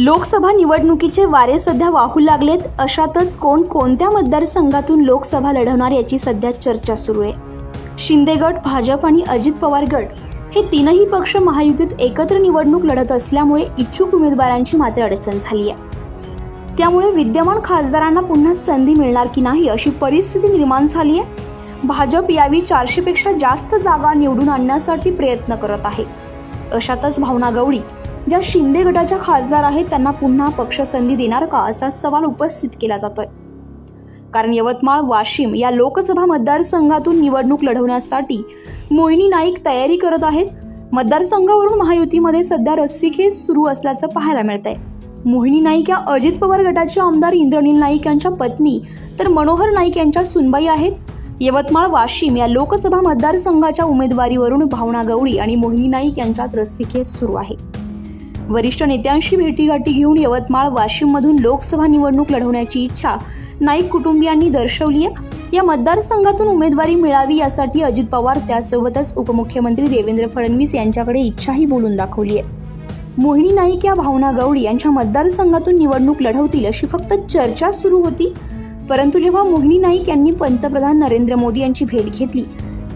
लोकसभा निवडणुकीचे वारे सध्या वाहू लागलेत. अशातच कोण कोणत्या मतदारसंघातून लोकसभा लढवणार याची सध्या चर्चा सुरू आहे. शिंदे गट भाजप आणि अजित पवार गट हे तीनही पक्ष महायुतीत एकत्र निवडणूक लढत असल्यामुळे इच्छुक उमेदवारांची मात्र अडचण झाली आहे. त्यामुळे विद्यमान खासदारांना पुन्हा संधी मिळणार की नाही अशी परिस्थिती निर्माण झाली आहे. भाजप यावी चारशेपेक्षा जास्त जागा निवडून आणण्यासाठी प्रयत्न करत आहे. अशातच भावना गवळी ज्या शिंदे गटाच्या खासदार आहेत त्यांना पुन्हा पक्ष संधी देणार का असा सवाल उपस्थित केला जातोय. कारण यवतमाळ वाशिम या लोकसभा मतदारसंघातून निवडणूक लढवण्यासाठी मोहिनी नाईक तयारी करत आहेत. मतदारसंघावरून महायुतीमध्ये सध्या रस्सीखेच सुरू असल्याचं पाहायला मिळतंय. मोहिनी नाईक या अजित पवार गटाचे आमदार इंद्रनील नाईक यांच्या पत्नी तर मनोहर नाईक यांच्या सुनबाई आहेत. यवतमाळ वाशिम या लोकसभा मतदारसंघाच्या उमेदवारीवरून भावना गवळी आणि मोहिनी नाईक यांच्यात रस्सीखेच सुरू आहे. वरिष्ठ नेत्यांशी भेटीगाठी घेऊन यवतमाळ वाशिममधून लोकसभा निवडणूक लढवण्याची इच्छा नाईक कुटुंबियांनी दर्शवली आहे या मतदारसंघातून उमेदवारी मिळावी यासाठी अजित पवार त्यासोबतच उपमुख्यमंत्री देवेंद्र फडणवीस यांच्याकडे इच्छाही बोलून दाखवली आहे मोहिनी नाईक या भावना गौडी यांच्या मतदारसंघातून निवडणूक लढवतील अशी फक्त चर्चा सुरू होती. परंतु जेव्हा मोहिनी नाईक यांनी पंतप्रधान नरेंद्र मोदी यांची भेट घेतली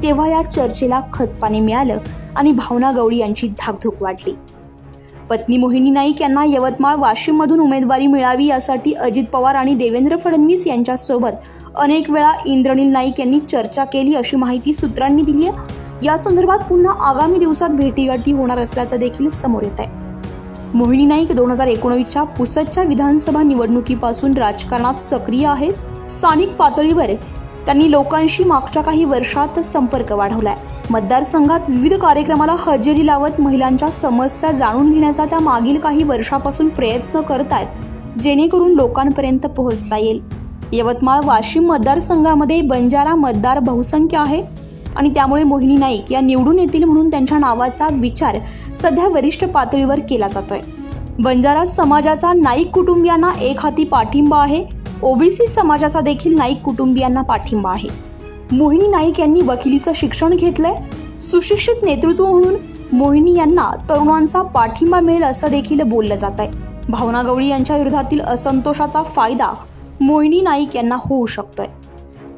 तेव्हा या चर्चेला खतपाणी मिळालं आणि भावना गवळी यांची धाकधूक वाढली पत्नी मोहिनी नाईक यांना यवतमाळ वाशिममधून उमेदवारी मिळावी यासाठी अजित पवार आणि देवेंद्र फडणवीस यांच्यासोबत अनेक वेळा इंद्रनील नाईक यांनी चर्चा केली अशी माहिती सूत्रांनी दिली आहे. या संदर्भात पुन्हा आगामी दिवसात भेटीगाठी होणार असल्याचं देखील समोर येत आहे. मोहिनी नाईक दोन हजार एकोणीसच्या पुसदच्या विधानसभा निवडणुकीपासून राजकारणात सक्रिय आहेत. स्थानिक पातळीवर त्यांनी लोकांशी मागच्या काही वर्षात संपर्क वाढवलाय. मतदारसंघात विविध कार्यक्रमाला हजेरी लावत महिलांच्या समस्या जाणून घेण्याचा त्या मागील काही वर्षापासून प्रयत्न करतायत जेणेकरून लोकांपर्यंत पोहोचता येईल. यवतमाळ वाशिम मतदारसंघामध्ये बंजारा मतदार बहुसंख्य आहे आणि त्यामुळे मोहिनी नाईक या निवडून येतील म्हणून त्यांच्या नावाचा विचार सध्या वरिष्ठ पातळीवर केला जातोय. बंजारा समाजाचा नाईक कुटुंबियांना एक हाती पाठिंबा आहे. ओबीसी समाजाचा देखील नाईक कुटुंबियांना पाठिंबा आहे. मोहिनी नाईक यांनी वकिलीचं शिक्षण घेतलंय. सुशिक्षित नेतृत्व म्हणून मोहिनी यांना तरुणांचा पाठिंबा मिळेल असं देखील बोललं जात आहे भावना गवळी यांच्या विरोधातील असंतोषाचा फायदा मोहिनी नाईक यांना होऊ शकतोय.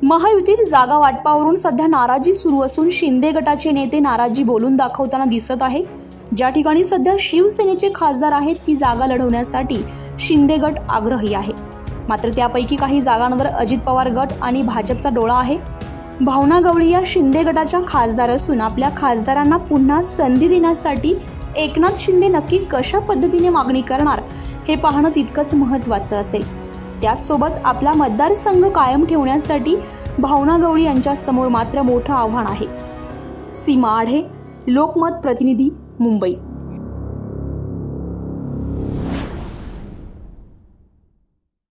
महायुतीत जागा वाटपावरून सध्या नाराजी सुरू असून शिंदे गटाचे नेते नाराजी बोलून दाखवताना दिसत आहे ज्या ठिकाणी सध्या शिवसेनेचे खासदार आहेत ती जागा लढवण्यासाठी शिंदे गट आग्रही आहे. मात्र त्यापैकी काही जागांवर अजित पवार गट आणि भाजपचा डोळा आहे. भावना गवळी या शिंदे गटाच्या खासदार असून आपल्या खासदारांना पुन्हा संधी देण्यासाठी एकनाथ शिंदे नक्की कशा पद्धतीने मागणी करणार हे पाहणं तितकंच महत्त्वाचं असेल. त्याचसोबत आपला मतदारसंघ कायम ठेवण्यासाठी भावना गवळी यांच्यासमोर मात्र मोठं आव्हान आहे. सीमा आढे लोकमत प्रतिनिधी मुंबई.